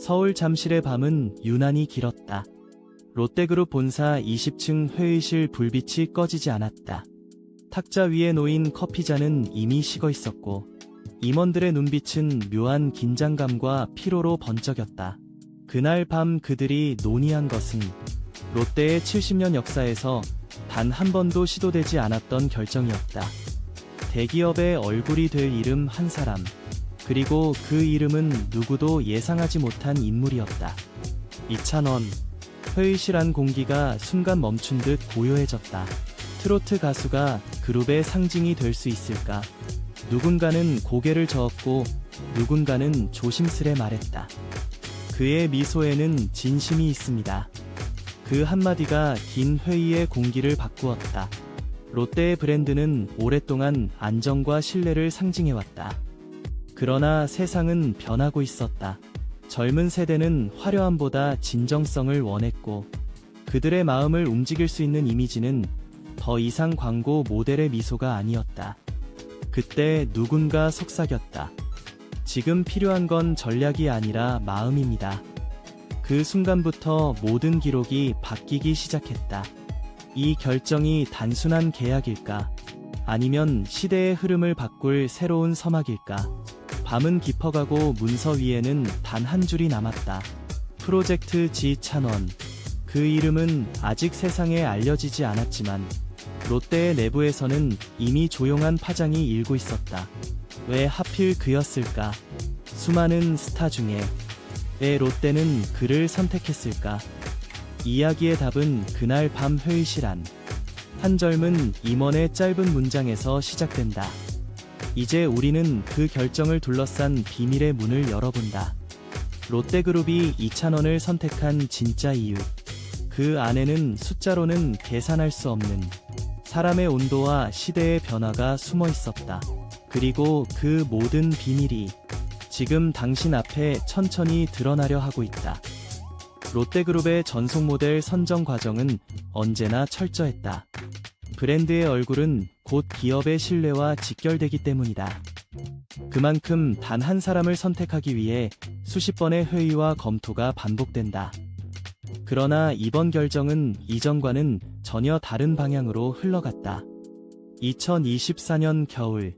서울 잠실의 밤은 유난히 길었다. 롯데그룹 본사 20층 회의실 불빛이 꺼지지 않았다. 탁자 위에 놓인 커피잔은 이미 식어 있었고, 임원들의 눈빛은 묘한 긴장감과 피로로 번쩍였다. 그날 밤 그들이 논의한 것은 롯데의 70년 역사에서 단 한 번도 시도되지 않았던 결정이었다. 대기업의 얼굴이 될 이름 한 사람, 그리고 그 이름은 누구도 예상하지 못한 인물이었다. 이찬원. 회의실 안 공기가 순간 멈춘 듯 고요해졌다. 트로트 가수가 그룹의 상징이 될 수 있을까? 누군가는 고개를 저었고 누군가는 조심스레 말했다. 그의 미소에는 진심이 있습니다. 그 한마디가 긴 회의의 공기를 바꾸었다. 롯데의 브랜드는 오랫동안 안정과 신뢰를 상징해왔다. 그러나 세상은 변하고 있었다. 젊은 세대는 화려함보다 진정성을 원했고, 그들의 마음을 움직일 수 있는 이미지는 더 이상 광고 모델의 미소가 아니었다. 그때 누군가 속삭였다. 지금 필요한 건 전략이 아니라 마음입니다. 그 순간부터 모든 기록이 바뀌기 시작했다. 이 결정이 단순한 계약일까? 아니면 시대의 흐름을 바꿀 새로운 서막일까? 밤은 깊어가고 문서 위에는 단 한 줄이 남았다. 프로젝트 G 찬원. 그 이름은 아직 세상에 알려지지 않았지만 롯데의 내부에서는 이미 조용한 파장이 일고 있었다. 왜 하필 그였을까? 수많은 스타 중에 왜 롯데는 그를 선택했을까? 이야기의 답은 그날 밤 회의실 안. 한 젊은 임원의 짧은 문장에서 시작된다. 이제 우리는 그 결정을 둘러싼 비밀의 문을 열어본다. 롯데그룹이 이찬원을 선택한 진짜 이유. 그 안에는 숫자로는 계산할 수 없는 사람의 온도와 시대의 변화가 숨어 있었다. 그리고 그 모든 비밀이 지금 당신 앞에 천천히 드러나려 하고 있다. 롯데그룹의 전속 모델 선정 과정은 언제나 철저했다. 브랜드의 얼굴은 곧 기업의 신뢰와 직결되기 때문이다. 그만큼 단 한 사람을 선택하기 위해 수십 번의 회의와 검토가 반복된다. 그러나 이번 결정은 이전과는 전혀 다른 방향으로 흘러갔다. 2024년 겨울,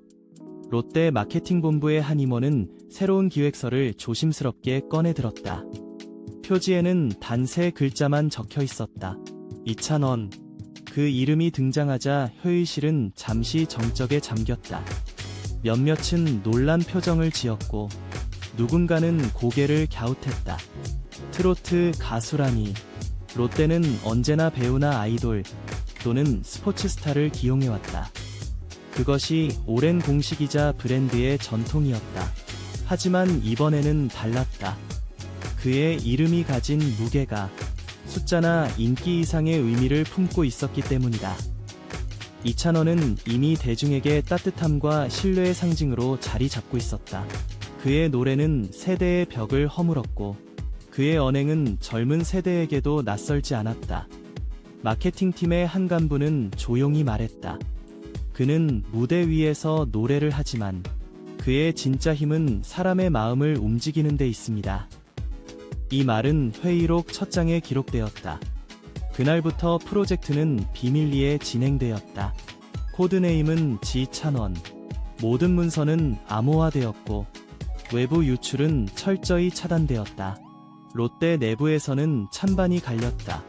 롯데 마케팅 본부의 한 임원은 새로운 기획서를 조심스럽게 꺼내 들었다. 표지에는 단 세 글자만 적혀 있었다. 이찬원. 그 이름이 등장하자 회의실은 잠시 정적에 잠겼다. 몇몇은 놀란 표정을 지었고 누군가는 고개를 갸웃했다. 트로트 가수라니. 롯데는 언제나 배우나 아이돌 또는 스포츠 스타를 기용해왔다. 그것이 오랜 공식이자 브랜드의 전통이었다. 하지만 이번에는 달랐다. 그의 이름이 가진 무게가 숫자나 인기 이상의 의미를 품고 있었기 때문이다. 이찬원은 이미 대중에게 따뜻함과 신뢰의 상징으로 자리 잡고 있었다. 그의 노래는 세대의 벽을 허물었고, 그의 언행은 젊은 세대에게도 낯설지 않았다. 마케팅팀의 한 간부는 조용히 말했다. 그는 무대 위에서 노래를 하지만 그의 진짜 힘은 사람의 마음을 움직이는 데 있습니다. 이 말은 회의록 첫 장에 기록되었다. 그날부터 프로젝트는 비밀리에 진행되었다. 코드네임은 지찬원. 모든 문서는 암호화되었고 외부 유출은 철저히 차단되었다. 롯데 내부에서는 찬반이 갈렸다.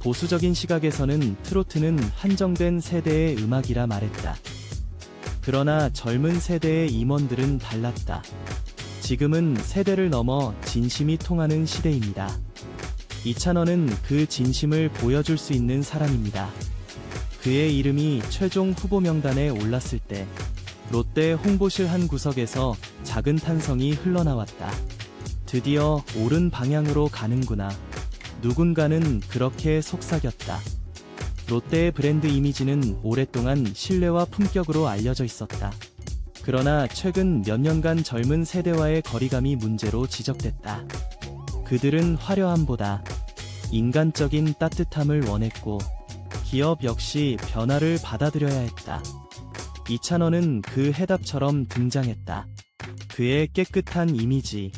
보수적인 시각에서는 트로트는 한정된 세대의 음악이라 말했다. 그러나 젊은 세대의 임원들은 달랐다. 지금은 세대를 넘어 진심이 통하는 시대입니다. 이찬원은 그 진심을 보여줄 수 있는 사람입니다. 그의 이름이 최종 후보 명단에 올랐을 때 롯데 홍보실 한 구석에서 작은 탄성이 흘러나왔다. 드디어 옳은 방향으로 가는구나. 누군가는 그렇게 속삭였다. 롯데의 브랜드 이미지는 오랫동안 신뢰와 품격으로 알려져 있었다. 그러나 최근 몇 년간 젊은 세대와의 거리감이 문제로 지적됐다. 그들은 화려함보다 인간적인 따뜻함을 원했고 기업 역시 변화를 받아들여야 했다. 이찬원은 그 해답처럼 등장했다. 그의 깨끗한 이미지,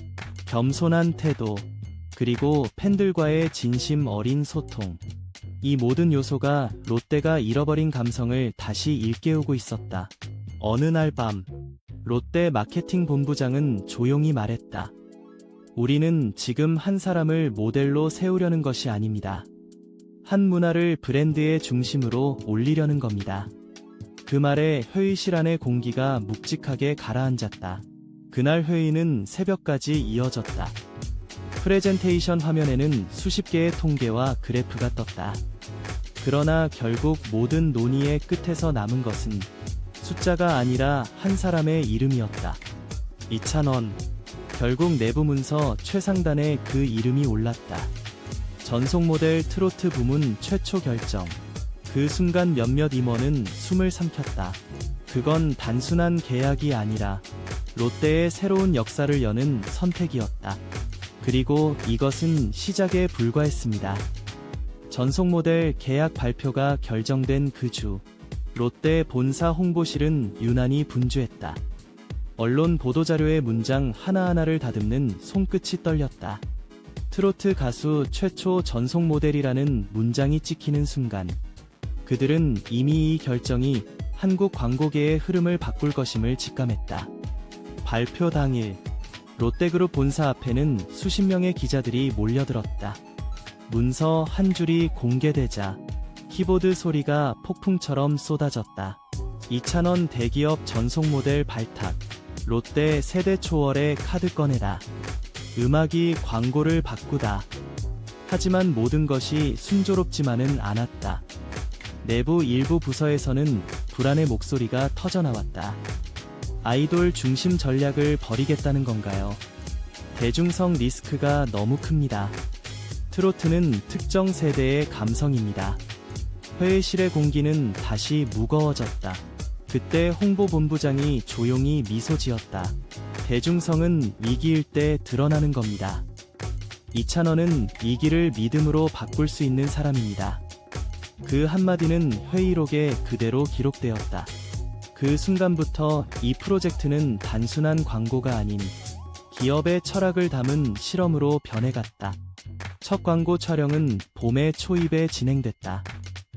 겸손한 태도, 그리고 팬들과의 진심 어린 소통. 이 모든 요소가 롯데가 잃어버린 감성을 다시 일깨우고 있었다. 어느 날 밤, 롯데 마케팅 본부장은 조용히 말했다. 우리는 지금 한 사람을 모델로 세우려는 것이 아닙니다. 한 문화를 브랜드의 중심으로 올리려는 겁니다. 그 말에 회의실 안의 공기가 묵직하게 가라앉았다. 그날 회의는 새벽까지 이어졌다. 프레젠테이션 화면에는 수십 개의 통계와 그래프가 떴다. 그러나 결국 모든 논의의 끝에서 남은 것은 숫자가 아니라 한 사람의 이름이었다. 이찬원. 결국 내부 문서 최상단에 그 이름이 올랐다. 전속 모델 트로트 부문 최초 결정. 그 순간 몇몇 임원은 숨을 삼켰다. 그건 단순한 계약이 아니라 롯데의 새로운 역사를 여는 선택이었다. 그리고 이것은 시작에 불과했습니다. 전속 모델 계약 발표가 결정된 그 주, 롯데 본사 홍보실은 유난히 분주했다. 언론 보도자료의 문장 하나하나를 다듬는 손끝이 떨렸다. 트로트 가수 최초 전속 모델이라는 문장이 찍히는 순간, 그들은 이미 이 결정이 한국 광고계의 흐름을 바꿀 것임을 직감했다. 발표 당일, 롯데그룹 본사 앞에는 수십 명의 기자들이 몰려들었다. 문서 한 줄이 공개되자 키보드 소리가 폭풍처럼 쏟아졌다. 이찬원 대기업 전속 모델 발탁. 롯데 세대 초월의 카드 꺼내다. 음악이 광고를 바꾸다. 하지만 모든 것이 순조롭지만은 않았다. 내부 일부 부서에서는 불안의 목소리가 터져나왔다. 아이돌 중심 전략을 버리겠다는 건가요? 대중성 리스크가 너무 큽니다. 트로트는 특정 세대의 감성입니다. 회의실의 공기는 다시 무거워졌다. 그때 홍보본부장이 조용히 미소 지었다. 대중성은 위기일 때 드러나는 겁니다. 이찬원은 위기를 믿음으로 바꿀 수 있는 사람입니다. 그 한마디는 회의록에 그대로 기록되었다. 그 순간부터 이 프로젝트는 단순한 광고가 아닌 기업의 철학을 담은 실험으로 변해갔다. 첫 광고 촬영은 봄의 초입에 진행됐다.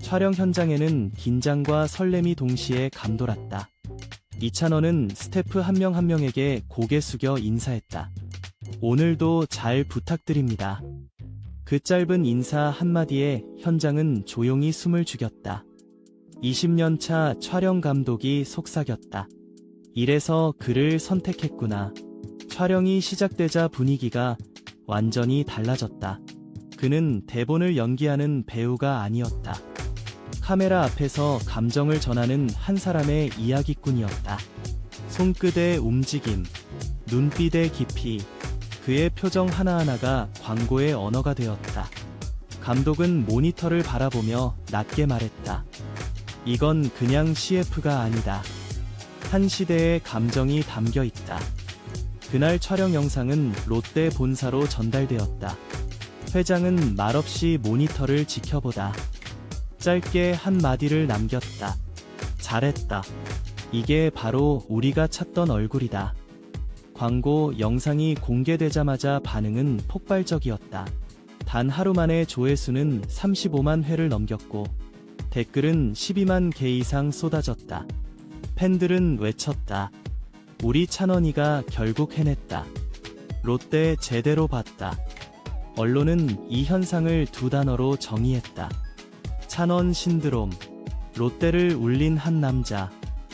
촬영 현장에는 긴장과 설렘이 동시에 감돌았다. 이찬원은 스태프 한명한 명에게 고개 숙여 인사했다. 오늘도 잘 부탁드립니다. 그 짧은 인사 한마디에 현장은 조용히 숨을 죽였다. 20년 차 촬영 감독이 속삭였다. 이래서 그를 선택했구나. 촬영이 시작되자 분위기가 완전히 달라졌다. 그는 대본을 연기하는 배우가 아니었다. 카메라 앞에서 감정을 전하는 한 사람의 이야기꾼이었다. 손끝의 움직임, 눈빛의 깊이, 그의 표정 하나하나가 광고의 언어가 되었다. 감독은 모니터를 바라보며 낮게 말했다. 이건 그냥 CF가 아니다. 한 시대의 감정이 담겨 있다. 그날 촬영 영상은 롯데 본사로 전달되었다. 회장은 말없이 모니터를 지켜보다 짧게 한 마디를 남겼다. 잘했다. 이게 바로 우리가 찾던 얼굴이다. 광고 영상이 공개되자마자 반응은 폭발적이었다. 단 하루 만에 조회수는 35만 회를 넘겼고 댓글은 12만 개 이상 쏟아졌다. 팬들은 외쳤다. 우리 찬원이가 결국 해냈다. 롯데 제대로 봤다. 언론은 이 현상을 두 단어로 정의했다. 찬원 신드롬. 롯데를 울린 한 남자.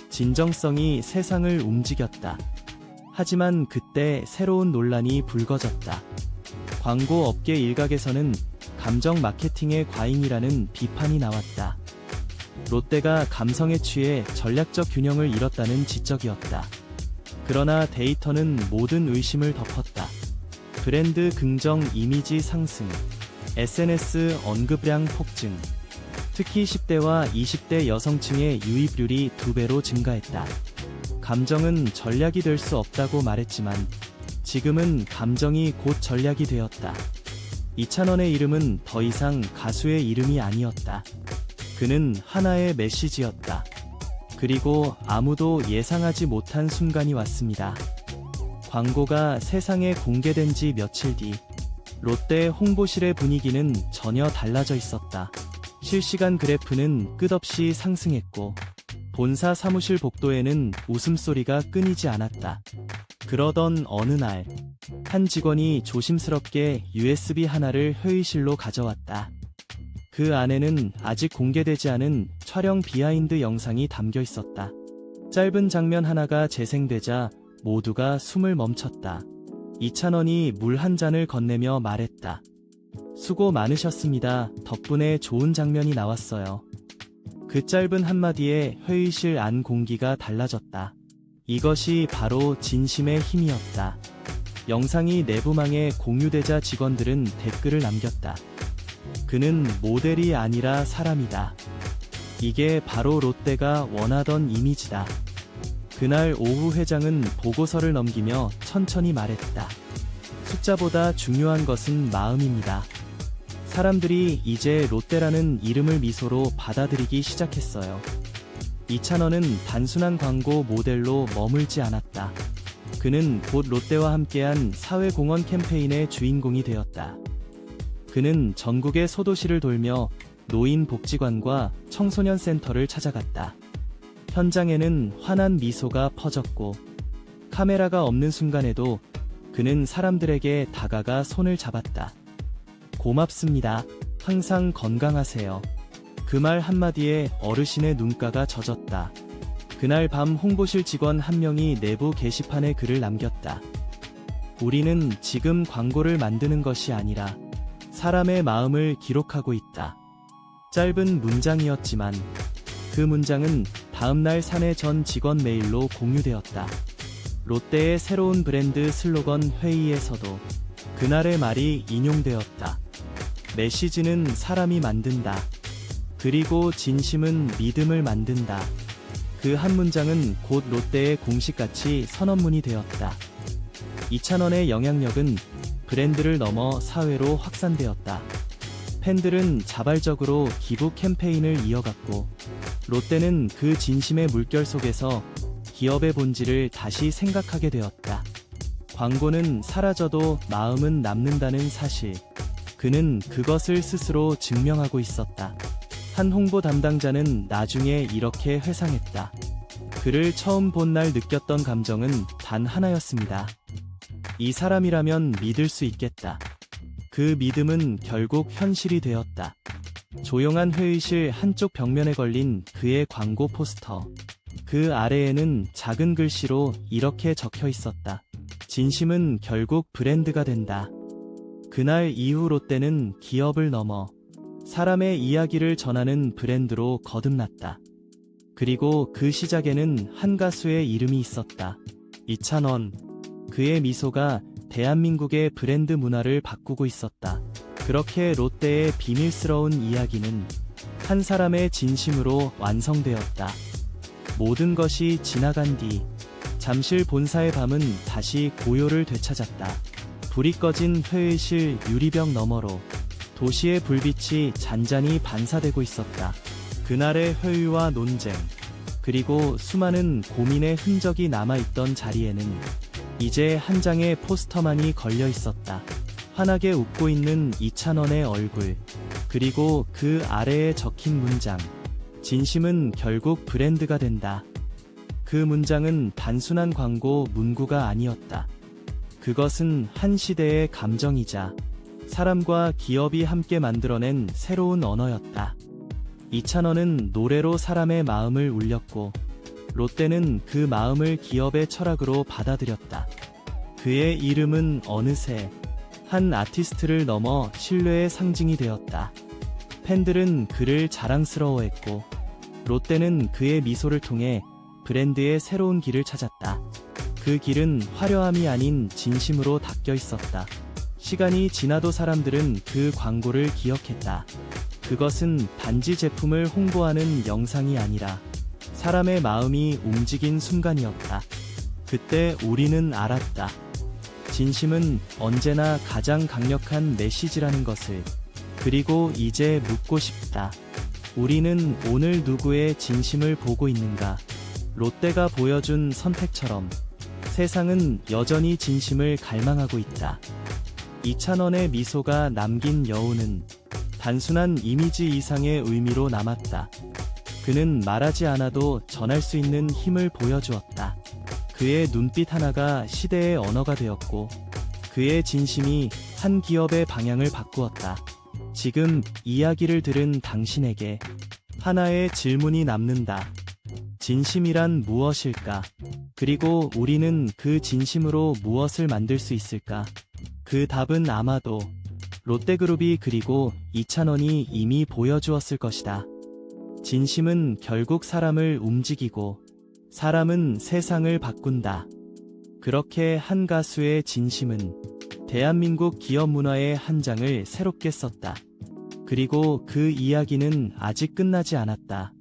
진정성이 세상을 움직였다. 하지만 그때 새로운 논란이 불거졌다. 광고 업계 일각에서는 감정 마케팅의 과잉이라는 비판이 나왔다. 롯데가 감성에 취해 전략적 균형을 잃었다는 지적이었다. 그러나 데이터는 모든 의심을 덮었다. 브랜드 긍정 이미지 상승, SNS 언급량 폭증, 특히 10대와 20대 여성층의 유입률이 두 배로 증가했다. 감정은 전략이 될 수 없다고 말했지만 지금은 감정이 곧 전략이 되었다. 이찬원의 이름은 더 이상 가수의 이름이 아니었다. 그는 하나의 메시지였다. 그리고 아무도 예상하지 못한 순간이 왔습니다. 광고가 세상에 공개된 지 며칠 뒤 롯데 홍보실의 분위기는 전혀 달라져 있었다. 실시간 그래프는 끝없이 상승했고 본사 사무실 복도에는 웃음소리가 끊이지 않았다. 그러던 어느 날, 한 직원이 조심스럽게 USB 하나를 회의실로 가져왔다. 그 안에는 아직 공개되지 않은 촬영 비하인드 영상이 담겨 있었다. 짧은 장면 하나가 재생되자 모두가 숨을 멈췄다. 이찬원이 물 한 잔을 건네며 말했다. 수고 많으셨습니다. 덕분에 좋은 장면이 나왔어요. 그 짧은 한마디에 회의실 안 공기가 달라졌다. 이것이 바로 진심의 힘이었다. 영상이 내부망에 공유되자 직원들은 댓글을 남겼다. 그는 모델이 아니라 사람이다. 이게 바로 롯데가 원하던 이미지다. 그날 오후 회장은 보고서를 넘기며 천천히 말했다. 숫자보다 중요한 것은 마음입니다. 사람들이 이제 롯데라는 이름을 미소로 받아들이기 시작했어요. 이찬원은 단순한 광고 모델로 머물지 않았다. 그는 곧 롯데와 함께한 사회공헌 캠페인의 주인공이 되었다. 그는 전국의 소도시를 돌며 노인 복지관과 청소년 센터를 찾아갔다. 현장에는 환한 미소가 퍼졌고 카메라가 없는 순간에도 그는 사람들에게 다가가 손을 잡았다. 고맙습니다. 항상 건강하세요. 그 말 한마디에 어르신의 눈가가 젖었다. 그날 밤 홍보실 직원 한 명이 내부 게시판에 글을 남겼다. 우리는 지금 광고를 만드는 것이 아니라 사람의 마음을 기록하고 있다. 짧은 문장이었지만 그 문장은 다음날 사내 전 직원 메일로 공유되었다. 롯데의 새로운 브랜드 슬로건 회의에서도 그날의 말이 인용되었다. 메시지는 사람이 만든다. 그리고 진심은 믿음을 만든다. 그 한 문장은 곧 롯데의 공식같이 선언문이 되었다. 이찬원의 영향력은 브랜드를 넘어 사회로 확산되었다. 팬들은 자발적으로 기부 캠페인을 이어갔고, 롯데는 그 진심의 물결 속에서 기업의 본질을 다시 생각하게 되었다. 광고는 사라져도 마음은 남는다는 사실. 그는 그것을 스스로 증명하고 있었다. 한 홍보 담당자는 나중에 이렇게 회상했다. 그를 처음 본 날 느꼈던 감정은 단 하나였습니다. 이 사람이라면 믿을 수 있겠다. 그 믿음은 결국 현실이 되었다. 조용한 회의실 한쪽 벽면에 걸린 그의 광고 포스터. 그 아래에는 작은 글씨로 이렇게 적혀 있었다. 진심은 결국 브랜드가 된다. 그날 이후 롯데는 기업을 넘어 사람의 이야기를 전하는 브랜드로 거듭났다. 그리고 그 시작에는 한 가수의 이름이 있었다. 이찬원. 그의 미소가 대한민국의 브랜드 문화를 바꾸고 있었다. 그렇게 롯데의 비밀스러운 이야기는 한 사람의 진심으로 완성되었다. 모든 것이 지나간 뒤 잠실 본사의 밤은 다시 고요를 되찾았다. 불이 꺼진 회의실 유리병 너머로 도시의 불빛이 잔잔히 반사되고 있었다. 그날의 회의와 논쟁, 그리고 수많은 고민의 흔적이 남아있던 자리에는 이제 한 장의 포스터만이 걸려 있었다. 환하게 웃고 있는 이찬원의 얼굴, 그리고 그 아래에 적힌 문장. 진심은 결국 브랜드가 된다. 그 문장은 단순한 광고 문구가 아니었다. 그것은 한 시대의 감정이자 사람과 기업이 함께 만들어낸 새로운 언어였다. 이찬원은 노래로 사람의 마음을 울렸고 롯데는 그 마음을 기업의 철학으로 받아들였다. 그의 이름은 어느새 한 아티스트를 넘어 신뢰의 상징이 되었다. 팬들은 그를 자랑스러워했고 롯데는 그의 미소를 통해 브랜드의 새로운 길을 찾았다. 그 길은 화려함이 아닌 진심으로 닦여 있었다. 시간이 지나도 사람들은 그 광고를 기억했다. 그것은 단지 제품을 홍보하는 영상이 아니라 사람의 마음이 움직인 순간이었다. 그때 우리는 알았다. 진심은 언제나 가장 강력한 메시지라는 것을. 그리고 이제 묻고 싶다. 우리는 오늘 누구의 진심을 보고 있는가? 롯데가 보여준 선택처럼 세상은 여전히 진심을 갈망하고 있다. 이찬원의 미소가 남긴 여우는 단순한 이미지 이상의 의미로 남았다. 그는 말하지 않아도 전할 수 있는 힘을 보여주었다. 그의 눈빛 하나가 시대의 언어가 되었고, 그의 진심이 한 기업의 방향을 바꾸었다. 지금 이야기를 들은 당신에게 하나의 질문이 남는다. 진심이란 무엇일까? 그리고 우리는 그 진심으로 무엇을 만들 수 있을까? 그 답은 아마도 롯데그룹이 그리고 이찬원이 이미 보여주었을 것이다. 진심은 결국 사람을 움직이고 사람은 세상을 바꾼다. 그렇게 한 가수의 진심은 대한민국 기업 문화의 한 장을 새롭게 썼다. 그리고 그 이야기는 아직 끝나지 않았다.